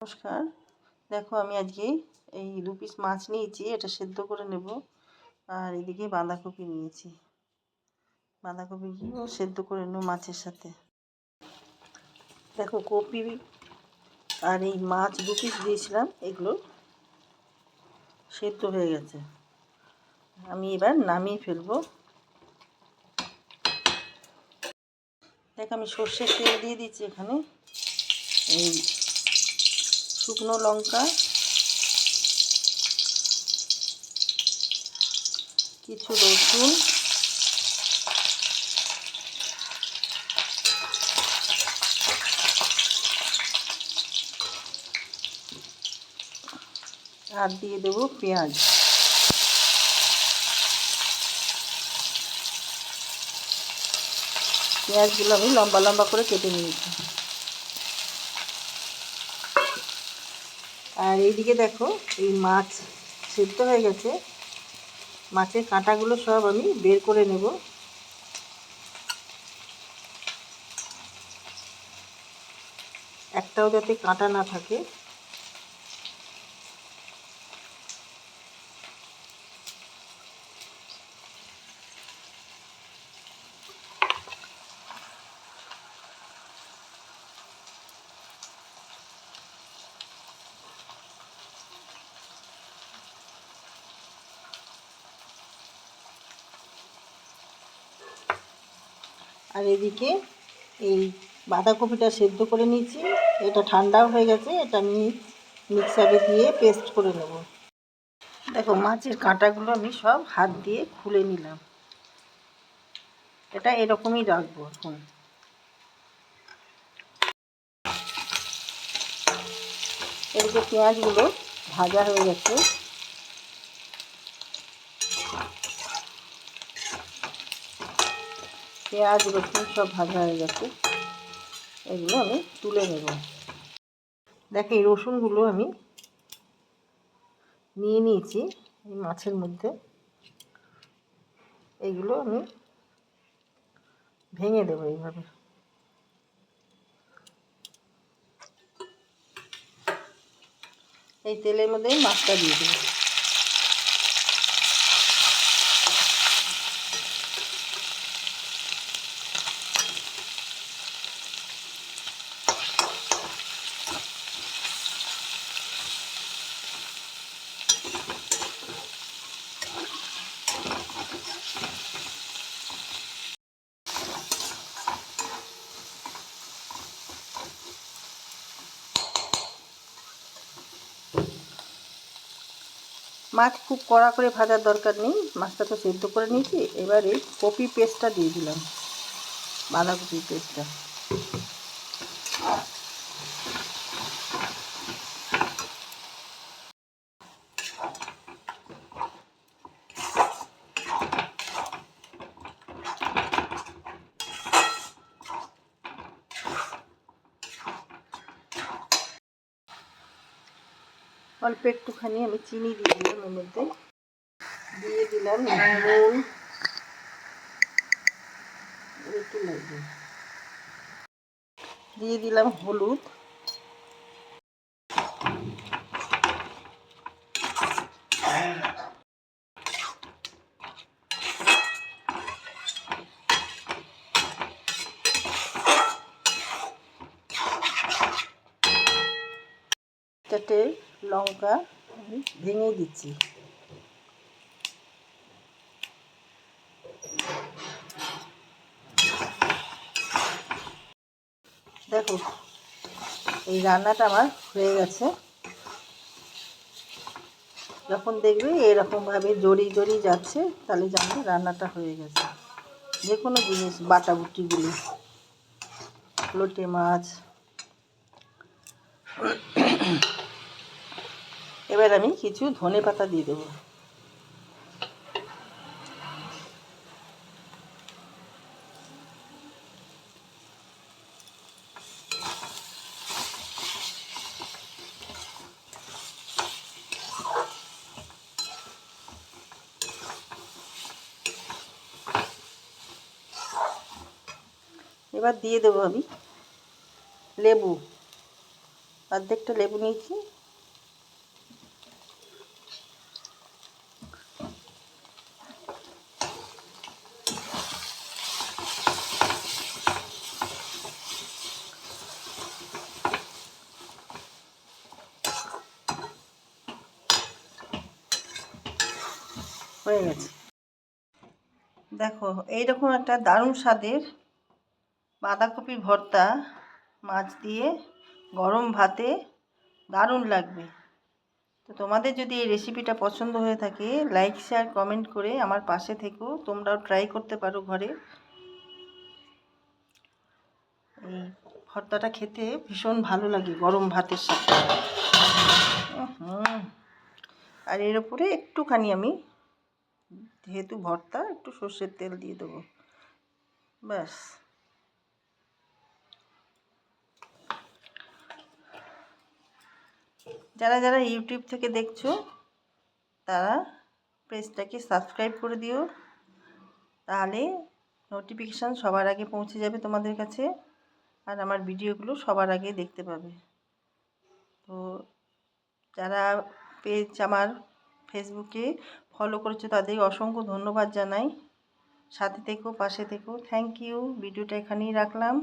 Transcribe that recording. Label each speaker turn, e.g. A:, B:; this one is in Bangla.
A: নমস্কার। দেখো, আমি আজকে এই দু পিস মাছ নিয়েছি, এটা সেদ্ধ করে নেব। আর এদিকে বাঁধাকপি নিয়েছি। বাঁধাকপি বাঁধাকপিগুলো সেদ্ধ করে নেব মাছের সাথে। দেখো, কপি আর এই মাছ দু পিস দিয়েছিলাম, এগুলো সেদ্ধ হয়ে গেছে। আমি এবার নামিয়ে ফেলব। দেখ, আমি সর্ষের তেল দিয়ে দিচ্ছি এখানে। এই শুকনো লঙ্কা, কিছু রসুন, আর দিয়ে দেবো পেঁয়াজ। পেঁয়াজগুলো আমি লম্বা লম্বা করে কেটে নিয়েছি। আর এইদিকে দেখো, এই মাছ সেদ্ধ হয়ে গেছে। মাছের কাঁটাগুলো সব আমি বের করে নেব। একটাও যাতে কাঁটা না থাকে। আর এদিকে এই বাঁধাকপিটা সেদ্ধ করে নিয়েছি। এটা ঠান্ডাও হয়ে গেছে, এটা আমি মিক্সারে দিয়ে পেস্ট করে নেব। দেখো, মাছের কাঁটাগুলো আমি সব হাত দিয়ে খুলে নিলাম। এটা এরকমই রাখব এখন। এদিকে পেঁয়াজগুলো ভাজা হয়ে গেছে। পেঁয়াজ, রসুন সব ভাজা হয়ে গেছে। এগুলো আমি তুলে নেব। দেখো এই রসুনগুলো আমি নিয়ে নিয়েছি এই মাছের মধ্যে। এইগুলো আমি ভেঙে দেবো এইভাবে। এই তেলের মধ্যে মাছটা দিয়ে দেবো। মাছ খুব কড়া করে ভাজার দরকার নেই। মাছটা তো সেদ্ধ করে নিয়েছি। এবারে কপি পেস্টটা দিয়ে দিলাম। বাঁধাকপি পেস্টটা। অল্প একটুখানি আমি চিনি দিয়ে দিলাম এর মধ্যে। দিয়ে দিলাম নুন। একটু লাগবে। দিয়ে দিলাম হলুদ। চারটে লঙ্কা আমি ভেঙে দিচ্ছি। দেখো, এই রান্নাটা আমার হয়ে গেছে। যখন দেখবে এরকমভাবে জড়ি জড়ি যাচ্ছে, তাহলে জানবে রান্নাটা হয়ে গেছে। যে কোনো জিনিস বাটাবুটিগুলি লোটে মাছ। এবার আমি কিছু ধনে পাতা দিয়ে দেবো। এবার দিয়ে দেবো আমি লেবু। অর্ধেকটা লেবু নিয়েছি। হয়ে গেছে। দেখো, এইরকম একটা দারুণ স্বাদের বাঁধাকপি ভর্তা মাছ দিয়ে গরম ভাতে দারুণ লাগবে। তো তোমাদের যদি এই রেসিপিটা পছন্দ হয়ে থাকে লাইক শেয়ার কমেন্ট করে আমার পাশে থেকো। তোমরাও ট্রাই করতে পারো ঘরে। এই ভর্তাটা খেতে ভীষণ ভালো লাগে গরম ভাতের সাথে। আর এর উপরে একটুখানি আমি যেহেতু ভর্তা, একটু সর্ষের তেল দিয়ে দেবো। ব্যাস। যারা যারা ইউটিউব থেকে দেখছ, তারা পেজটাকে সাবস্ক্রাইব করে দিও। তাহলে নোটিফিকেশান সবার আগে পৌঁছে যাবে তোমাদের কাছে, আর আমার ভিডিওগুলো সবার আগে দেখতে পাবে। তো যারা পেজ আমার ফেসবুকে ফলো করেছ তাদের অসংখ্য ধন্যবাদ জানাই। সাথে থেকো, পাশে থেকো। থ্যাংক ইউ ভিডিওটা এখানেই রাখলাম।